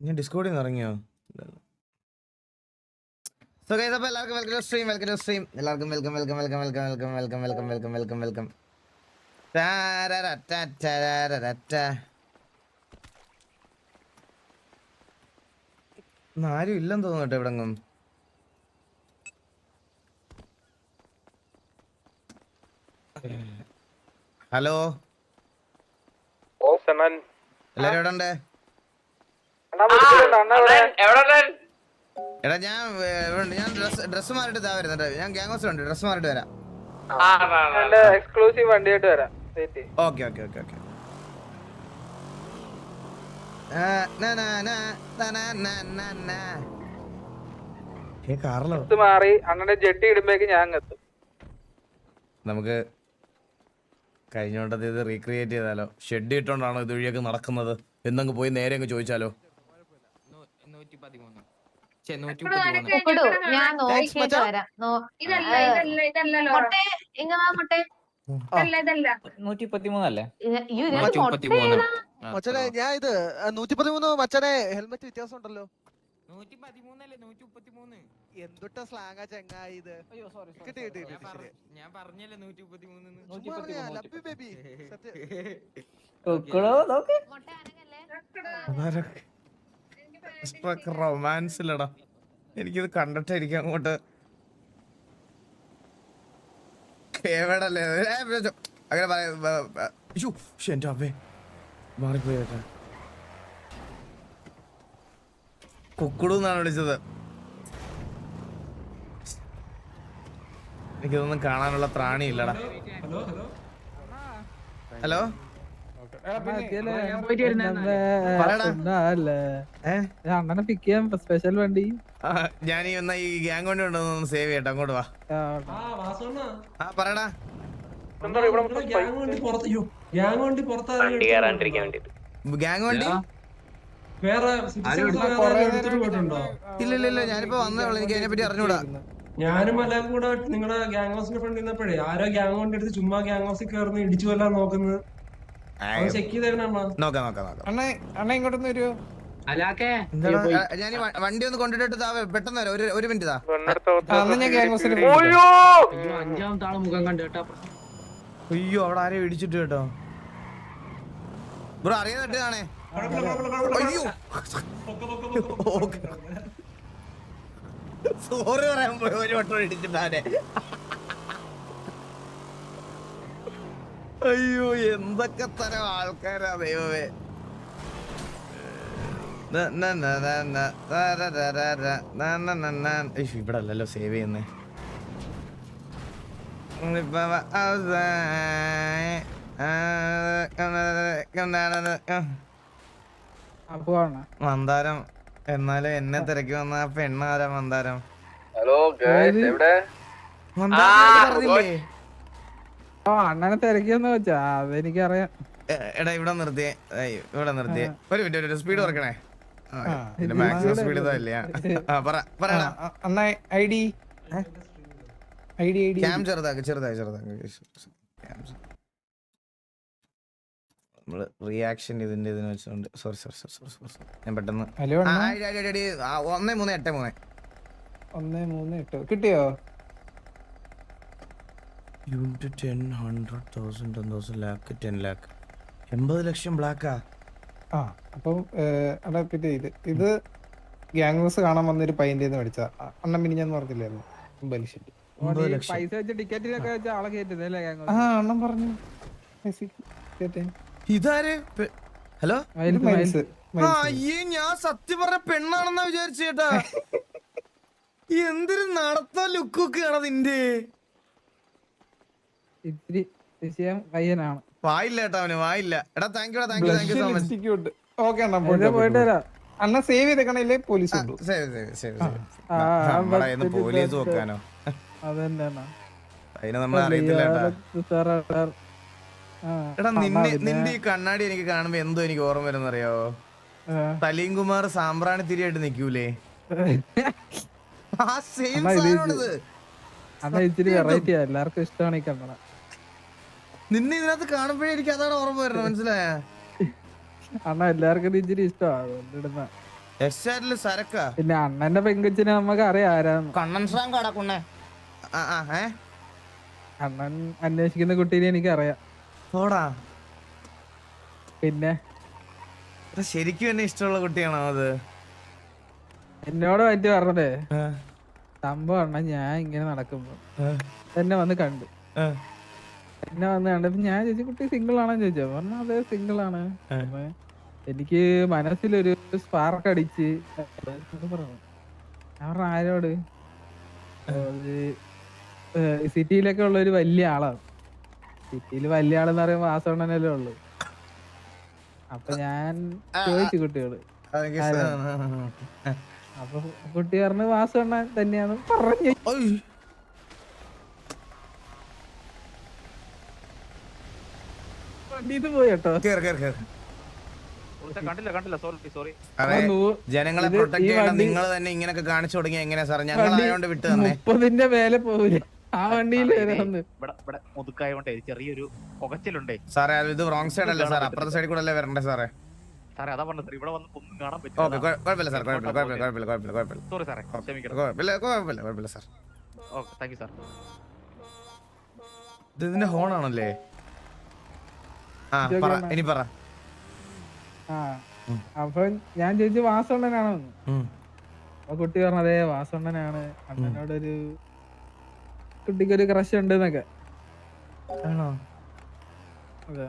ഞാൻ ഡിസ്കോഡിൽ നിന്ന് ഇറങ്ങിയോ? So guys അപ്പോൾ എല്ലാവർക്കും welcome to stream welcome to stream എല്ലാവർക്കും welcome welcome welcome welcome welcome welcome welcome welcome welcome welcome ആരും ഇല്ലെന്ന് തോന്നുന്നു കേട്ടോ ഇവിടെങ്ങും. ഹലോ. എല്ലാരും എവിടെ ഉണ്ട് എടാ ഞാൻ. ഞാൻ ഡ്രസ് ഡ്രസ് മാറിയിട്ട് ഇതാ വരുന്നുണ്ട്. ഞാൻ ഗ്യാങ് ഹൗസ് ഉണ്ട് ഡ്രസ് മാറിയിട്ട് വരാം. എക്സ്ക്ലൂസീവ് വണ്ടിയായിട്ട് വരാം. Okay okay okay okay. മാറി. അണ്ണന്റെ ജെട്ടി ഇടുമ്പോഴേക്ക് ഞാൻ എത്തും. നമുക്ക് കഴിഞ്ഞോണ്ടത് ഇത് റീക്രിയേറ്റ് ചെയ്താലോ? ഷെഡ് ഇട്ടോണ്ടാണോ ഇതുവഴിയൊക്കെ നടക്കുന്നത്? എന്നങ്ങ് പോയി നേരെ അങ്ങ് ചോദിച്ചാലോ? ഉപ്പിടൂ ഞാൻ നോക്കിയിട്ട് വരാം. മുട്ടേ ഇങ്ങനെ മുട്ടേ മച്ചനെ ഞാൻ ഇത് നൂറ്റി പതിമൂന്ന് മച്ചനെ ഹെൽമെറ്റ് വ്യത്യാസം ഉണ്ടല്ലോ എന്തുട്ട സ്ലാങ് ചെങ്ങായി ഇത്? കിട്ടി കിട്ടി ഞാൻ പറഞ്ഞല്ലേ നൂറ്റി മുപ്പത്തി ബേബി നോക്ക്. റൊമാൻസ് ഇല്ലടാ എനിക്കിത് കണ്ടിട്ടായിരിക്കും അങ്ങോട്ട്. കേവടല്ലേ? അങ്ങനെ പറയാ. എന്റെ അമ്മേ. മാറിപ്പോയി ചേട്ടാ വിളിച്ചത്. എനിക്കിതൊന്നും കാണാനുള്ള പ്രാണിയില്ലടാ ഹലോ. ഹലോ? അണ്ണനെ പിക്ക് ചെയ്യാൻ സ്പെഷ്യൽ വണ്ടി. ഞാൻ ഈ എന്നാ ഈ ഗ്യാങ് കൊണ്ട് ഉണ്ടെന്ന് സേവ് ചെയ്യട്ടെ. അങ്ങോട്ട് വാ. ആ, പറയടാ. ഇവിടെ ഗ്യാങ് വണ്ടി വേറെ ഇല്ല ഇല്ല ഇല്ല. ഞാനിപ്പോ വന്നേ ഉള്ളൂ. എനിക്ക് അതിനെ പറ്റി അറിഞ്ഞൂടാ. ഞാനും എല്ലാം കൂടെ നിങ്ങളുടെ ഗ്യാങ് ഹൗസിന്റെ ഫ്രണ്ട് നിന്നപ്പോഴേ ആരോ ഗ്യാങ് വണ്ടി എടുത്ത് ചുമ്മാ ഗ്യാങ് ഹൗസിൽ കയറുന്ന ഇടിച്ചു കൊല്ലാൻ നോക്കുന്നത്. നോക്കാം നോക്കാം നോക്കാം. അണ്ണ അണ്ണ ഇങ്ങോട്ടൊന്ന് വരൂ. എന്താടാ? ആ, ഞാൻ വണ്ടി ഒന്ന് കൊണ്ടിട്ട് താ പെട്ടെന്ന് വരാം. ഒരു ഒരു മിനിറ്റ് താ അന്ന് ഞാൻ ഗ്യാങ് ഹൗസിൽ അയ്യോ! അവിടെ ആരെയും ഇടിച്ചിട്ട് കേട്ടോ. ബ്രോ അറിയാൻ തട്ടിയതാണേ അയ്യോ! സോറി പറയാൻ പോയി ഒരു വട്ടം ഇടിച്ചിട്ടാനെ അയ്യോ എന്തൊക്കെ തരം ആൾക്കാരാ ദൈവമേ. ഇവിടെ അല്ലല്ലോ സേവ് ചെയ്യുന്നേ. മന്ദാരം. എന്നാലും എന്നെ തിരക്കി വന്ന പെണ്ണാരാ മന്ദാരം? ഹലോ എവിടെ? ഓ അണ്ണനെ തിരക്കിയെന്ന് വെച്ചാ. അതെനിക്കറിയാം. അറിയാം എടാ ഇവിടെ നിർത്തിയേ ഏയ്, ഇവിടെ നിർത്തിയേ ഒരു മിനിറ്റ് ഒരു സ്പീഡ് കുറക്കണേ? മാക്സിമം സ്പീഡ് ഇതല്ല പറ പറയടാ. അണ്ണ I D. I D I D. Cam ചെറുതാക്ക് ചെറുതാക്കി ചെറുതാക്കി. നമ്മൾ റിയാക്ഷൻ ഇതിന്റെ ഇതിന് വെച്ചോണ്ട് sorry sorry sorry sorry sorry ഞാൻ പെട്ടെന്ന് ഹലോ ഒന്ന് മൂന്ന് എട്ട് മൂന്ന്. ഒന്നേ മൂന്ന് എട്ട്. കിട്ടിയോ? Unit ten hundred thousand ten thousand lakh ten lakh. എൺപത് ലക്ഷം ബ്ലാക്കാ. ആ അപ്പം അടാ പിന്നെ ഇത് ഇത് ഗ്യാങ് ഹൗസ് കാണാൻ വന്നൊരു പൈന്റെ മേടിച്ച അണ്ണൻ പിന്നെ ഞാൻ പറഞ്ഞില്ലായിരുന്നു? ഒമ്പത് ലക്ഷം. ഒമ്പത് ലക്ഷം. പൈസ വെച്ച് ടിക്കറ്റിനൊക്കെ വെച്ച് ആളെ കയറ്റുന്നല്ലേ ആ അണ്ണൻ പറഞ്ഞു. പൈസ കേട്ടേ. ഇതാര്? പെ- ഹലോ? ഞാൻ സത്യം പറഞ്ഞ പെണ്ണാണെന്നാ വിചാരിച്ചേട്ടാ എന്തൊരു നടത്ത ലുക്കൊക്കെയാണ് നിന്റെ ഇത്തിരി വിഷയം പയ്യനാണ്. വായില്ല കേട്ടോ അവന് വായില്ല. എടാ thank you thank you thank you so much ഉണ്ട്. ഓക്കേ അണ്ണാ പോയിട്ട് പോയിട്ട് വരാം അണ്ണ സേവ് ചെയ്തേക്കണല്ലേ പോലീസ് ഉണ്ട്. Save save save save police നോക്കാനോ വെക്കാനോ. അതന്നെയാണ് അതിനെ നമ്മൾ അറിയത്തില്ല എടാ നിന്നെ നിന്റെ ഈ കണ്ണാടി എനിക്ക് കാണുമ്പോ എന്തോ എനിക്ക് ഓർമ്മ വരുന്ന അറിയോ തലീം കുമാർ സാമ്പ്രാണി തിരിയായിട്ട് നിക്കൂലേ? ആ സെയിം അണ്ണാ, വെറൈറ്റിയാ എല്ലാവർക്കും ഇഷ്ടമാണ് ഈ കണ്ണട. നിന്നെ ഇതിനകത്ത് കാണുമ്പോഴേ എനിക്ക് അതാണ് ഓർമ്മ വരുന്നത് മനസ്സിലായ? അണ്ണ എല്ലാവർക്കും ഇത് ഇച്ചിരി ഇഷ്ടമാണ് എക്സാറ്റിൽ സരക്കാ. പിന്നെ അണ്ണന്റെ പെങ്കൊച്ചിനെ നമുക്ക് അറിയാം ആരാന്ന്. കണ്ണൻ സ്രാങ്ക് കടക്കുന്നേ അണ്ണൻ അന്വേഷിക്കുന്ന കുട്ടീനെ എനിക്ക് അറിയാം പോടാ. പിന്നെ? ശരിക്കും എന്നെ ഇഷ്ടമുള്ള കുട്ടിയാണോ അത്? എന്നോട് പറ്റി പറഞ്ഞതേ. സംഭവം ഞാൻ ഇങ്ങനെ നടക്കുമ്പോ എന്നെ വന്ന് കണ്ടു. ആ. എന്നെ ഞാൻ ചേച്ചി കുട്ടി സിംഗിൾ ആണെന്ന് ചോദിച്ചോ. പറഞ്ഞാൽ അതെ സിംഗിൾ ആണ്. എനിക്ക് മനസ്സിലൊരു സ്പാർക്ക് അടിച്ച് ഞാൻ പറഞ്ഞ ആരോട്? സിറ്റിയിലൊക്കെ ഉള്ള ഒരു വലിയ ആളാണ് സിറ്റിയിൽ വലിയ ആളെന്ന് പറയുമ്പോ ആസോണനല്ലേ ഉള്ളു. അപ്പൊ ഞാൻ ചോദിച്ചു കുട്ടിയോട്. അപ്പൊ കുട്ടി പറഞ്ഞു വാസവണ്ണൻ തന്നെയാന്ന് പറഞ്ഞു. പോയട്ടോ കേറ്, കേറ്, കേറ്. കണ്ടില്ല കണ്ടില്ല. സോറി സോറി അതെ ജനങ്ങളെ ഇത് പ്രൊട്ടക്ട് ഈ ചെയ്യണം വണ്ടി- നിങ്ങൾ തന്നെ ഇങ്ങനൊക്കെ കാണിച്ചു തുടങ്ങിയ എങ്ങനെയാ സാർ ഞങ്ങൾ വണ്ടി ആയതുകൊണ്ട് വിട്ടു തന്നെ. മുപ്പതിന്റെ മേലെ പോവില്ല. ആ വണ്ടിയിൽ ഇവിടെ ഇവിടെ മുതുക്കായോണ്ടേ ചെറിയൊരു പുകച്ചിലുണ്ടേ. സാറേ അത് ഇത് റോങ് സൈഡ് അല്ലേ സാർ അപ്പുറത്തെ സൈഡിൽ കൂടെ അല്ലേ വരണ്ടേ സാറേ? സാറേ അതാ പറഞ്ഞത് ഇവിടെ വന്ന് ഒന്നും കാണാൻ ഓക്കെ പറ്റില്ല കുഴപ്പമില്ല സാർ കുഴപ്പമില്ല കുഴപ്പമില്ല കുഴപ്പമില്ല കുഴപ്പമില്ല കുഴപ്പമില്ല സോറി സാറേ ക്ഷമിക്കണം. കുഴപ്പമില്ല കുഴപ്പമില്ല കുഴപ്പമില്ല sir okay thank you sir ഇത് ഇതിന്റെ ഹോൺ ആണല്ലേ? ഇനി പറ. ആ അപ്പൊ ഞാൻ ചോദിച്ചു വാസണ്ണനാണോ. എന്ന്. ഉം. അപ്പൊ കുട്ടി പറഞ്ഞു അതെ ഒരു അണ്ണനോടൊരു കുട്ടിക്കൊരു ക്രഷ് ഉണ്ട് എന്നൊക്കെ ആണോ? അതെ.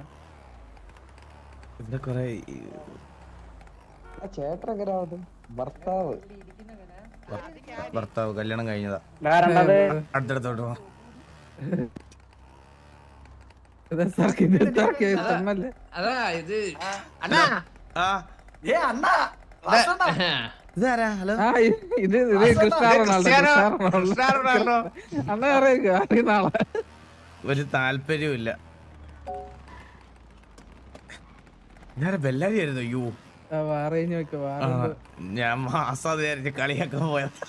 ഭർത്താവ്. ഭർത്താവ് കല്യാണം കഴിഞ്ഞതാ. അടുത്തടുത്തോട്ട് പോ. അതെ ഇത് അണ്ണാ ആ ഇതാരാ ഹലോ ഇത് ഇത് റൊണാൾഡോ അണ്ണ അറിയുന്ന ആളെ ഒരു താല്പര്യമില്ല ഞാൻ ബെല്ലാരിയായിരുന്നു യു ഞാൻ മാസം കളിയാക്കാൻ കളിയൊക്കെ പോയത്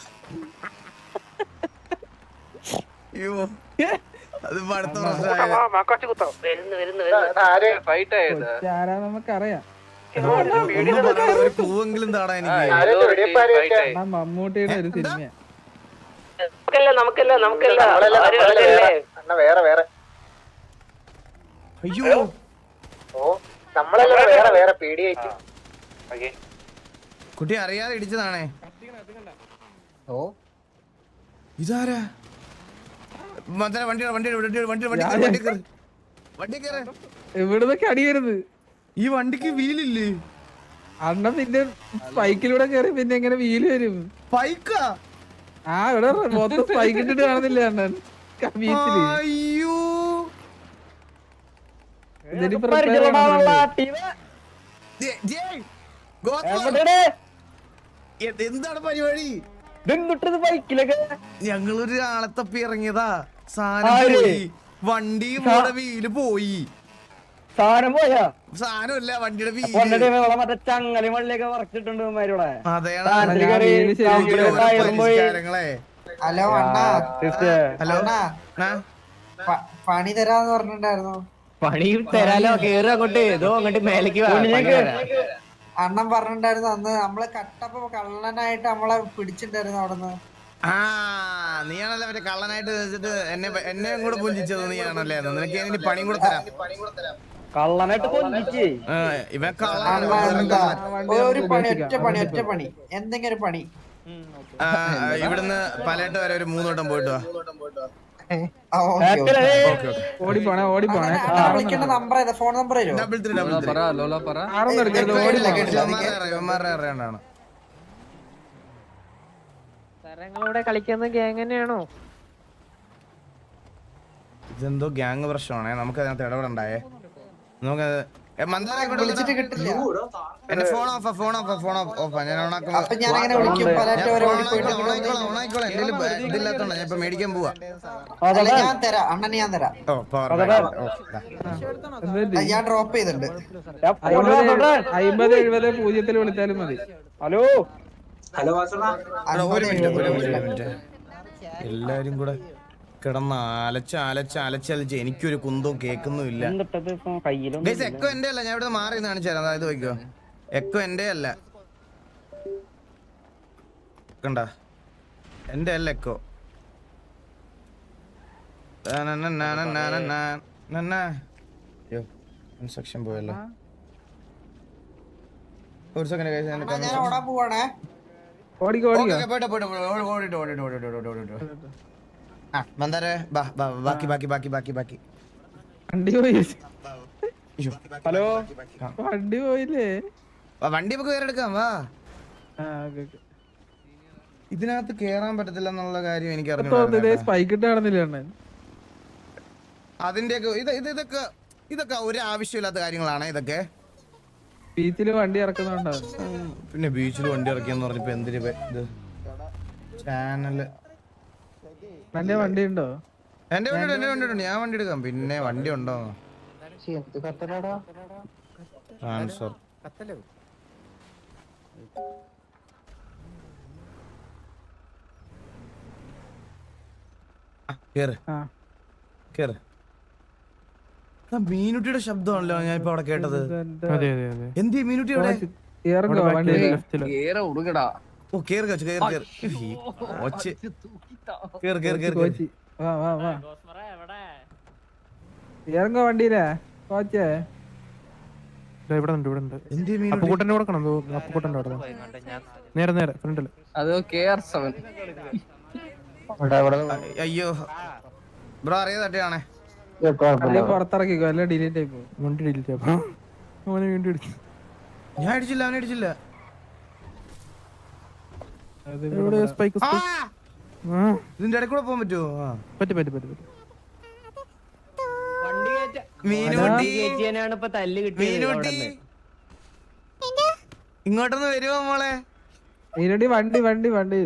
അയ്യോ അതിപ്പോ അടുത്ത പ്രശ്നമായ ആരാ? നമുക്കറിയാം. ഒരു പൂവെങ്കിലും താടാ എനിക്ക് അണ്ണാ മമ്മൂട്ടിയുടെ ഒരു സിനിമയാ അയ്യോ. കുട്ടി അറിയാതെ ഇടിച്ചതാണേ. ഓ. ഇതാരാ? മച്ചാനെ വണ്ടി വണ്ടി വണ്ടി വണ്ടി വണ്ടി കേറ്, വണ്ടി കേറ്. വണ്ടി കയറ. എവിടുന്നൊക്കെ അടിയരുത് ഈ വണ്ടിക്ക് വീലില്ലേ? അണ്ണൻ പിന്നെ സ്പൈക്കിലൂടെ കയറി പിന്നെ എങ്ങനെ വീൽ വരും? സ്പൈക്കാ ആ? ഇവിടെ മൊത്തം സ്പൈക്ക് ഇട്ടിട്ട് കാണുന്നില്ല അണ്ണൻ? അയ്യോ. എന്താണ് പരിപാടി? ഞങ്ങളൊരു ആളെ തപ്പി ഇറങ്ങിയതാ. സാധനം പോയി. വണ്ടിയും ഇവിടെ വീൽ പോയി. സാധനം പോയാ? സാധനമില്ല വണ്ടിയുടെ വീൽ. മറ്റേ ചങ്ങലി മള്ളിയൊക്കെ വറച്ചിട്ടുണ്ട് ഹലോ അണ്ണാ. ഹലോ അണ്ണാ. പണി തരാന്ന് പറഞ്ഞിട്ടുണ്ടായിരുന്നു. പണി തരാലോ കേറും അങ്ങോട്ട്. ഏതോ അങ്ങോട്ട് മേലേക്ക് വാ, അണ്ണൻ പറഞ്ഞിട്ടുണ്ടായിരുന്നു അന്ന് നമ്മൾ കട്ടപ്പ കള്ളനായിട്ട് നമ്മളെ പിടിച്ചിട്ടുണ്ടായിരുന്നു അവിടുന്ന്. ആ നീയാണല്ലേ മറ്റേ കള്ളനായിട്ട് വെച്ചിട്ട് എന്നെ എന്നെ കൂടെ പുഞ്ചിച്ചത് നീയാണല്ലേ. നിനക്ക് ഞാൻ ഇനി പണിയും കൂടെ തരാം കള്ളനായിട്ട് ഇവൻ കള്ളനാണ് ഒരു പണി ഒറ്റ പണി ഒറ്റ പണി എന്തെങ്കിലും ഒരു പണി. ആ, ഇവിടുന്ന് പലയിട്ട് വരെ ഒരു മൂന്നോട്ടം പോയിട്ട് വാ. ഓടിപ്പോണേ ഓടിപ്പോണേ അണ്ണാ, അണ്ണാ നമ്പർ ഏതാ? ഫോൺ നമ്പർ തരുമോ ഡബിൾ ത്രീ ഡബിൾ ത്രീ. അറിയാം, ഞങ്ങളിവിടെ കളിക്കുന്ന ഗ്യാങ് തന്നെയാണോ? ഇതെന്തോ ഗ്യാങ് പ്രശ്നമാണേ. നമുക്ക് അതിനകത്ത് ഇടപെടണ്ടായേ. നമുക്ക് എന്റെ phone off phone off phone off off ഞാൻ ഞാൻ അങ്ങനെ വിളിക്കും പലാറ്റ വരെ ഓടിപ്പോയിട്ട് ഓണായിക്കോളാം ഓണായിക്കോളാം എന്റെ ഇതില്ലാത്തോണ്ടാ? ഞാൻ ഇപ്പൊ മേടിക്കാൻ പോവാ. ഞാൻ തരാം. അണ്ണന് ഞാൻ തരാം. ഓ ഓ ദാ. ഡ്രോപ്പ് ചെയ്തിട്ടുണ്ട്. അമ്പത് എഴുപത് പൂജ്യത്തിൽ വിളിച്ചാലും മതി. ഹലോ? എടാ, ഒരു മിനിറ്റ് ഒരു മിനിറ്റ് ഒരു മിനിറ്റ്. എല്ലാരും കൂടെ കിടന്ന് അലച്ച് അലച്ച് അലച്ചലച്ച് എനിക്കൊരു കുന്തവും കേൾക്കുന്നുമില്ല ഗൈസ് എക്കോ എന്റെ അല്ല ഞാൻ ഇവിടെ മാറി കാണിച്ചു തരാം അതായത് വയ്ക്കോ എക്കോ എന്റെ അല്ല കണ്ട എന്റെ അല്ല എക്കോ സെക്ഷൻ പോയല്ലോ. ഒരു സെക്കൻഡ് ഗൈസ് ഓടിക്കോ ബാക്കി ബാക്കി ബാക്കി ബാക്കി ബാക്കി. വണ്ടി പോയി. ഹലോ? വണ്ടി പോയില്ലേ? വണ്ടി നമുക്ക് വേറെ എടുക്കാം വാ ഇതിനകത്ത് കേറാൻ പറ്റത്തില്ല എന്നുള്ള കാര്യം എനിക്ക് സ്പൈക്ക് ഇട്ട് നടന്നില്ല അതിന്റെയൊക്കെ ഇത് ഇത് ഇതൊക്കെ ഇതൊക്കെ ഒരു ആവശ്യമില്ലാത്ത കാര്യങ്ങളാണ് ഇതൊക്കെ. ബീച്ചിൽ വണ്ടി ഇറക്കുന്നുണ്ടാവും പിന്നെ ബീച്ചിൽ വണ്ടി ഇറക്കിയെന്ന് പറഞ്ഞപ്പോ എന്തിന് ഇത്? ചാനൽ നല്ല വണ്ടി ഉണ്ടോ എന്റെ വണ്ടി എന്റെ വണ്ടി ഉണ്ട് ഞാൻ വണ്ടി എടുക്കാം. പിന്നെ വണ്ടി ഉണ്ടോ? ആൻസർ കേറ്. കേറ്. മീനുട്ടിയുടെ ശബ്ദമാണല്ലോ ഞാൻ ഇപ്പൊ അവിടെ കേട്ടത്. എന്ത് മീനുട്ടിയുടെ മീനുട്ടി അവിടെ ഓ കേറ് കച്ചു കേറ് കേറ്. ഈ കൊച്ച്. കേറ് കേറ് കേറ് കേറ് കോച്ചി. വാ വാ വാ. ഇറങ്ങോ വണ്ടിയിലെ കോച്ചേ. ഇവിടെ ഉണ്ട് ഇവിടെ ഉണ്ട്. എന്ത് മീനുട്ടി? അപ്പുക്കുട്ടന്റെ കൊടുക്കണം അപ്പുക്കുട്ടന്റെ അവിടെ നേരെ നേരെ ഫ്രണ്ടിൽ. അത് കെ ആർ സെവൻ. അയ്യോ. ബ്രോ അറിയാതെ തട്ടിയാണേ. പുറത്തിറക്കിക്കോ അല്ല ഡിലീറ്റ് ആയി പോകും വണ്ടി ഡിലീറ്റ് ആക്കാം അവനെ വീണ്ടും ഇടിച്ചു ഞാൻ അടിച്ചില്ല അവനെ അടിച്ചില്ല. അത് എവിടെ സ്പൈക്ക് ആ! ഇതിന്റെ ഇടയിൽ കൂടെ പോകാൻ പറ്റുമോ? ആ. പറ്റി പറ്റി പറ്റി പറ്റി. വണ്ടി കയറ്റ മീനുട്ടി. കയറ്റിയനാണ് ഇപ്പൊ തല്ല് കിട്ടിയത് മീനുട്ടി. അവിടുന്ന്. ഇങ്ങോട്ടൊന്ന് വരുമോ മോളെ? ഇതിനടി വണ്ടി വണ്ടി വണ്ടി.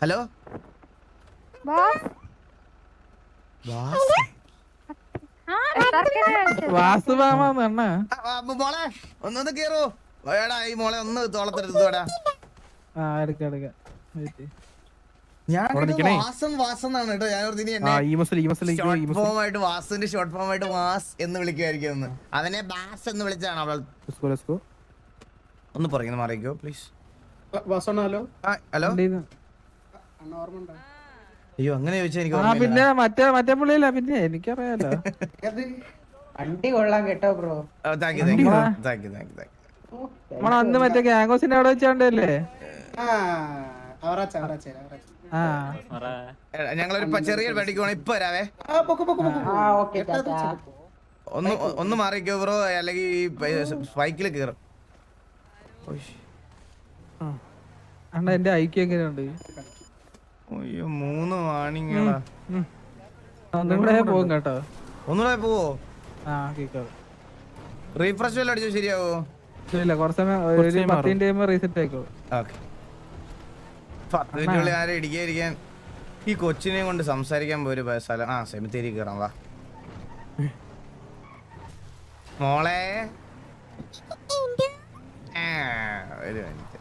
ഹലോ ബോസ് വാസ്. ആ എത്താർക്കാണ് കളിച്ചത് വാസു മാമാന്ന് അണ്ണ ആ, ആ, മോളെ ഒന്നൊന്ന് കേറോ. വേടാ ഈ മോളെ ഒന്ന് വെയിറ്റ് ഞാൻ. വാസം വാസം എന്നാണ് കേട്ടോ. ഞാൻ ഇനി എന്നെ ഫോം ആയിട്ട് വാസുവിന്റെ ഷോർട്ട് ഫോം ആയിട്ട് വാസ് എന്ന് വിളിക്കുമായിരിക്കും അവനെ ബാസ് എന്ന് വിളിച്ചാണ് അവൾ. ഒന്ന് പറയുന്നു മാറിക്കോ പ്ലീസ് ഹലോ. ഹലോ. അയ്യോ അങ്ങനെ ചോദിച്ചാൽ എനിക്ക് ആ. പിന്നെ മറ്റേ മറ്റേ പുള്ളിയല്ല പിന്നെ എനിക്കറിയാലോ. വണ്ടി കൊള്ളാൻ കേട്ടോ bro. Thank you thank you thank you thank you thank. നമ്മള അന്ന് മറ്റേ ഗാംഗോസിന്റെ അവിടെ വെച്ചാണ്ടല്ലേ? ആ ഞങ്ങളൊരു പ- ചെറിയ വണ്ടിക്ക് പോണേ. ഇപ്പൊ വരാവേ. ഒന്ന് ഒ- ഒന്ന് മാറിക്കോ ബ്രോ. അല്ലെങ്കിൽ ഈ സ്പൈക്കിൽ കേറും. അണ്ണ എന്റെ ഐക്യം എങ്ങനെയുണ്ട്? അയ്യോ മൂന്ന് വാണിങ്ങളാ ഒന്നും കൂടെ പോകും കേട്ടോ. ഒന്നുകൂടെ പോവോ? ആ കേക്കോ റീഫ്രഷ് വല്ല അടിച്ചോ ശരിയാവോ? ഇല്ല കുറച്ച് സമയം ഒരു കഴിയുമ്പോ റീസെറ്റ് ആയിക്കോ ഓക്കെ. പത്ത് മിനിറ്റുള്ളിൽ ആരും ഇടിക്കാതിരിക്കാൻ ഈ കൊച്ചിനെ കൊണ്ട് സംസാരിക്കാൻ പോയൊരു സ്ഥലം ആ സെമിത്തേരി കയറാം വാ. മോളെ. ആ, ഒരു മിനിറ്റ് ഏ.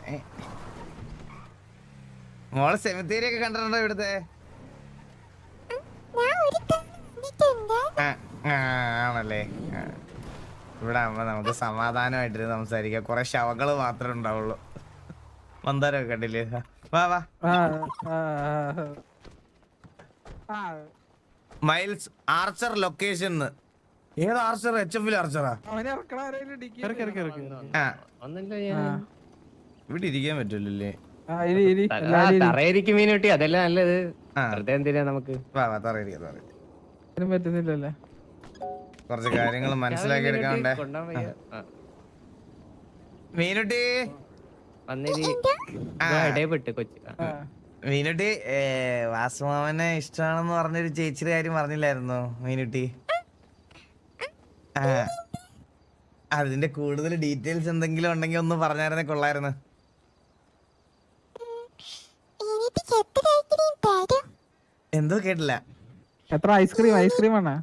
മോളെ സെമിത്തേരി ഒക്കെ കണ്ടിട്ടുണ്ടോ ഇവിടുത്തെ? ആണല്ലേ. ആ. ഇവിടെ ആവുമ്പോ നമുക്ക് സമാധാനമായിട്ട് സംസാരിക്കാം. കുറെ ശവങ്ങൾ മാത്രമേ ഉണ്ടാവുള്ളൂ. മന്ദാരമൊക്കെ കണ്ടില്ലേ? വാ വാ. മൈൽസ് ആർച്ചർ ലൊക്കേഷൻ ഏത് ആർച്ചർ എച്ച് എഫിൽ ആർച്ചറാ? ഇവിടെ ഇരിക്കാൻ പറ്റില്ലല്ലേ തറയിരിക്കും മീൻ കിട്ടി അതല്ലേ നല്ലത്? വെറുതെ എന്തിനാ നമുക്ക്? പറ്റുന്നില്ലല്ലേ? കുറച്ച് കാര്യങ്ങൾ മനസ്സിലാക്കി എടുക്കാണ്ടേ. മീനുട്ടി? മീനുട്ടി ഏ, വാസുമാമനെ ഇഷ്ടമാണെന്ന് പറഞ്ഞൊരു ചേച്ചിയുടെ കാര്യം പറഞ്ഞില്ലായിരുന്നു മീനുട്ടി? ആ. അതിന്റെ കൂടുതൽ ഡീറ്റെയിൽസ് എന്തെങ്കിലും ഉണ്ടെങ്കിൽ ഒന്ന് പറഞ്ഞായിരുന്നേ കൊള്ളായിരുന്നു. എന്തോ കേട്ടില്ല. എത്ര ഐസ്ക്രീം ഐസ്ക്രീം ആണോ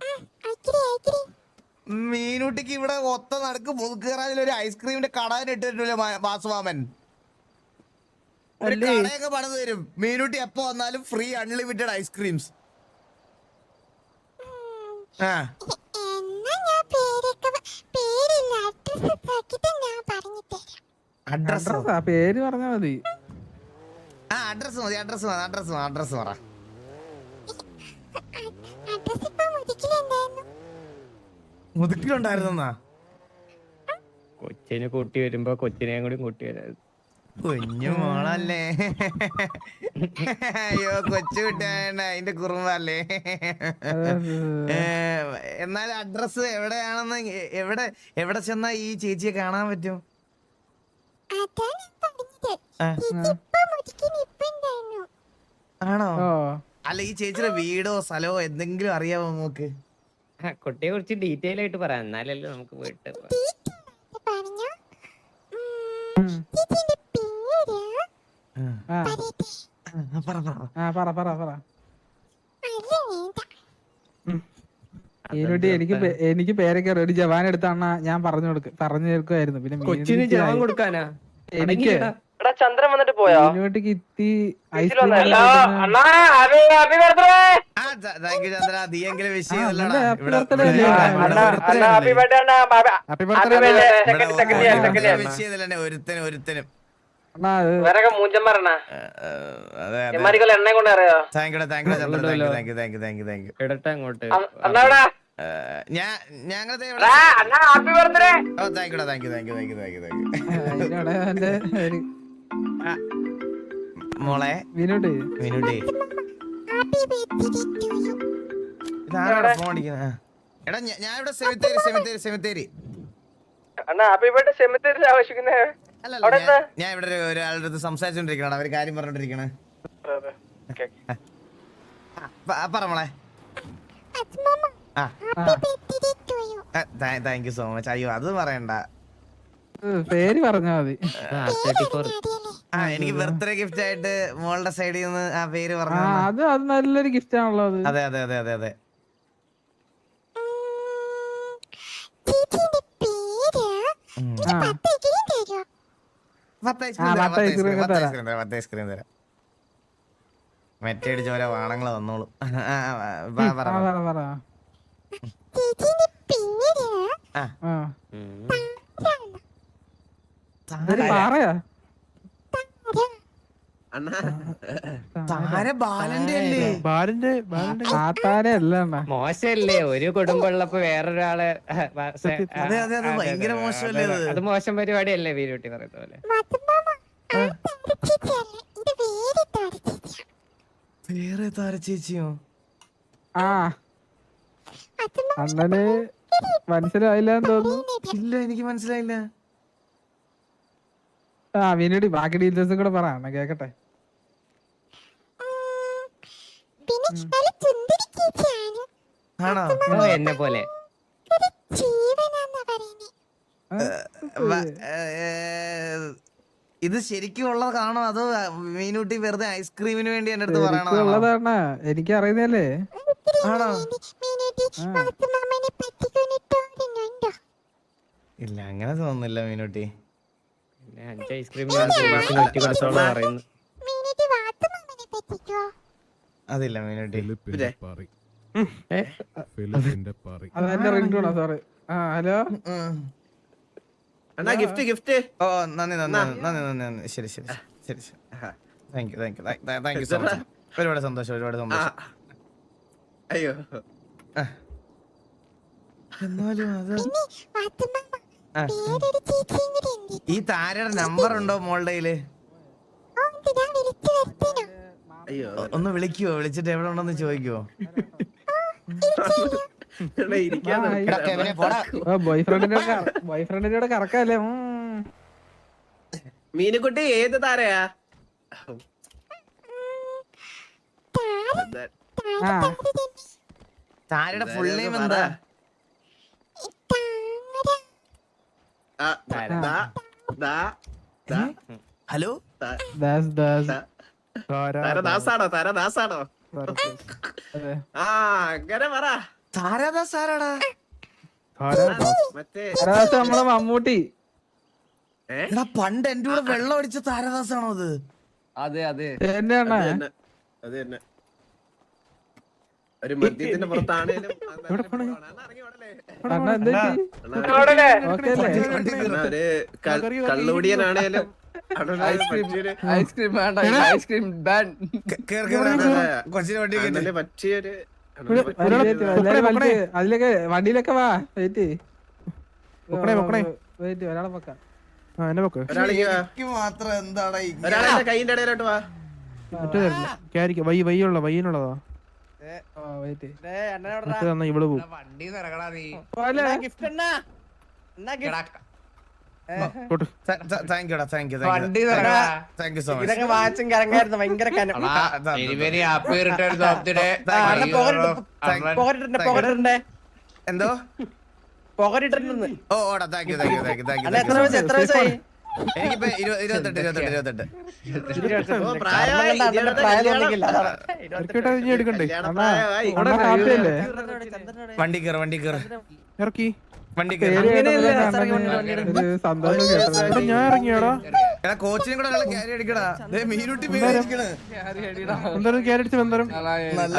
മീനുട്ടിക്ക് ഇവിടെ ഒത്ത നടക്ക്. മുതുക്കേറാതിൽ ഒരു ഐസ്ക്രീമിന്റെ കടാൻ ഇട്ടിട്ടില്ല വാസുമാമൻ. ഒരു അല്ലേ? കടയൊക്കെ പണിത് തരും. മീനുട്ടി എപ്പോ വന്നാലും ഫ്രീ അൺലിമിറ്റഡ് ഐസ്ക്രീംസ്. ആ. അഡ്രസ് പേര് പറഞ്ഞാ മതി. ആ അഡ്രസ് മതി അഡ്രസ് മതി അഡ്രസ് അഡ്രസ് പറ. മുതിക്കിലുണ്ടായിരുന്നു കൊച്ചിനെ കൂട്ടി വരുമ്പോ കൊച്ചിനെയും കൂടി കൂട്ടി വരാം കുഞ്ഞു മോളല്ലേ? അയ്യോ കൊച്ചു കുട്ടിയാണ് അതിന്റെ കുറുമ്പല്ലേ എന്നാൽ അഡ്രസ് എവിടെയാണെന്ന് എവിടെ എവിടെ ചെന്നാ ഈ ചേച്ചിയെ കാണാൻ പറ്റും? ആണോ? ഓ അല്ല ഈ ചേച്ചിയുടെ വീടോ സ്ഥലമോ എന്തെങ്കിലും അറിയാമോ നമുക്ക്? കുട്ടിയെ കുറിച്ച് ഡീറ്റെയിൽ ആയിട്ട് പറയാം. എന്നാലല്ലേ നമുക്ക് പോയിട്ട് എനിക്ക് എനിക്ക് പേരൊക്കെ അറിയാം. ഒരു ജവാൻ എടുത്താണ ഞാൻ പറഞ്ഞു കൊടുക്ക പറഞ്ഞു തീർക്കുമായിരുന്നു പിന്നെ കൊച്ചിന് ജവാൻ കൊടുക്കാനാ? എനിക്ക്. എടാ ചന്ദ്രൻ വന്നിട്ട് പോയാ ഒരുത്തനും ഒരുത്തനും വേറെ മൂഞ്ചന്മാരണ എണ്ണ കൊണ്ട് അറിയോ ഞാൻ ഞങ്ങളത് അണ്ണാ happy birthday oh thank you thank you thank you thank you thank you thank you അതിനിടെ അവന്റെ ഒരു മോളെ Meenutty Minutty happy birthday to you ഇതാരാണ് ഫോൺ അടിക്കുന്നത് എടാ ഞാൻ ഇവിടെ സെമിത്തേരി സെമിത്തേരി സെമിത്തേരി ഞാൻ- ഞാൻ ഇവിടെ ഒരു- ഒരാളുടെ അടുത്ത് സംസാരിച്ചോണ്ടിരിക്കണ അവർ കാര്യം പറഞ്ഞോണ്ടിരിക്കണേ. പറ മോളെ. അച്ഛമ്മ ആ. Happy birthday to you thank you so much അയ്യോ അത് പറയണ്ട. പേര് പറഞ്ഞാ മതി. ആ എനിക്ക് ബർത്ത്ഡേ ഗിഫ്റ്റ് ആയിട്ട് മോളുടെ സൈഡിൽ നിന്ന് ആ പേര് പറഞ്ഞു അത് അത് നല്ലൊരു ഗിഫ്റ്റ് ആണല്ലോ അത്. അതെ അതെ അതെ അതെ അതെ. മെറ്റടിച്ച് ഓരോ വന്നോളൂ. ആ, ആ, ആ, പറ, മോശമല്ലേ ഒരു കുടുംബം ഉള്ളപ്പോ വേറൊരാൾ. അതെ, മോശം പരിപാടിയല്ലേ വീരുട്ടി പറയുന്ന പോലെ? വേറെ താര ചേച്ചിയോ? ആ. അങ്ങനെ മനസ്സിലായില്ല എന്ന് തോന്നുന്നു. ഇല്ല എനിക്ക് മനസ്സിലായില്ല. ആ വിനോടി ബാക്കി ഡീറ്റെയിൽസും കൂടെ പറ എന്നാ കേക്കട്ടെ. ആണോ? എന്നെ പോലെ. ജീവനാന്നാ പറയുന്നേ. ഇത് ശരിക്കും ഉള്ളതാണോ അതോ മീനൂട്ടി വെറുതെ ഐസ്ക്രീമിന് വേണ്ടി എന്റെ അടുത്ത് പറയണോ ഉള്ളതാണ്? എനിക്ക് അറിയുന്നല്ലേ ആണോ? ഇല്ല അങ്ങനെ തോന്നുന്നില്ല മീനൂട്ടി. അഞ്ച് ഐസ്ക്രീം പറയുന്നു. അതില്ല മീനൂട്ടി. ഹലോ. അണ്ണാ ഗിഫ്റ്റ് ഗിഫ്റ്റ് ഓ നന്ദി നന്ദി നന്ദി നന്ദി നന്ദി ശരി ശരി ശരി ശരി thank you thank you thank you so much ഒരുപാട് സന്തോഷം ഒരുപാട് സന്തോഷം. അയ്യോ. എന്നാലും അത് ഈ താരയുടെ നമ്പർ ഉണ്ടോ മോളുടെ കയ്യിൽ? ഓ ഞാൻ വിളിച്ചു വരുത്തനോ. അയ്യോ ഒന്ന് വിളിക്കുവോ? വിളിച്ചിട്ട് എവിടെ ഉണ്ടെന്ന് ചോദിക്കുവോ? എടാ, ഇരിക്കാൻ ആ, നോക്ക്. പോടാ. ബോയ് ഫ്രണ്ടിന്റെ ബോയ് ഫ്രണ്ടിന്റെ കറക്കല്ലേ? ഉം. മീനുകുട്ടി ഏത് താരയാ? താരയുടെ ഫുൾ നെയിം എന്താ? ഹലോ. താരദാസാണോ താരദാസാണോ അതെ. ആ അങ്ങനെ പറ. താരദാസ് ആരാടാ നമ്മളെ മമ്മൂട്ടി. എടാ പണ്ട് എന്റെ കൂടെ വെള്ളം അടിച്ച താരദാസാണോ അത്? അതെ അതെ. എന്നെ അണ്ണാ അത് തന്നെ. ഒരു മദ്യത്തിന്റെ പുറത്താണേലും ഒരു ക- കള്ളുകുടിയനാണേലും ഐസ്ക്രീം. ഐസ്ക്രീം വേണ്ട ഐസ്ക്രീം ബാൻ പറ്റിയൊരു അതിലൊക്കെ വണ്ടിയിലൊക്കെ വാ വെയിറ്റ്. വെയിറ്റ് ഒരാളെ പൊക്കാം. കൈയിന്റെ ഇടയിലോട്ട് വാ. വയ്യുള്ള വയ്യനുള്ളതാ ഇവൾ. വണ്ടി you. പോകട്ടിട്ടുണ്ട് എന്തോ? പോകട്ടിട്ടുണ്ട് ഓ ഓടാ thank you thank you thank you thank you എത്ര വയസ്സായി? എനിക്കിപ്പോ ഇരുപ- ഇരുപത്തെട്ട് ഇരുപത്തെട്ട് ഇരുപത്തെട്ട് വണ്ടി കയറ വണ്ടി കയറ ഇറക്കി വണ്ടി ഞാൻ ഇറങ്ങിയാടാ എടാ കോച്ചിനും കൂടെ നല്ല ക്യാരി അടിക്കടാ ദേ മീനുട്ടി ഇരിക്കണ് എന്തായാലും ക്യാരറ്റ് വെന്തരം നല്ല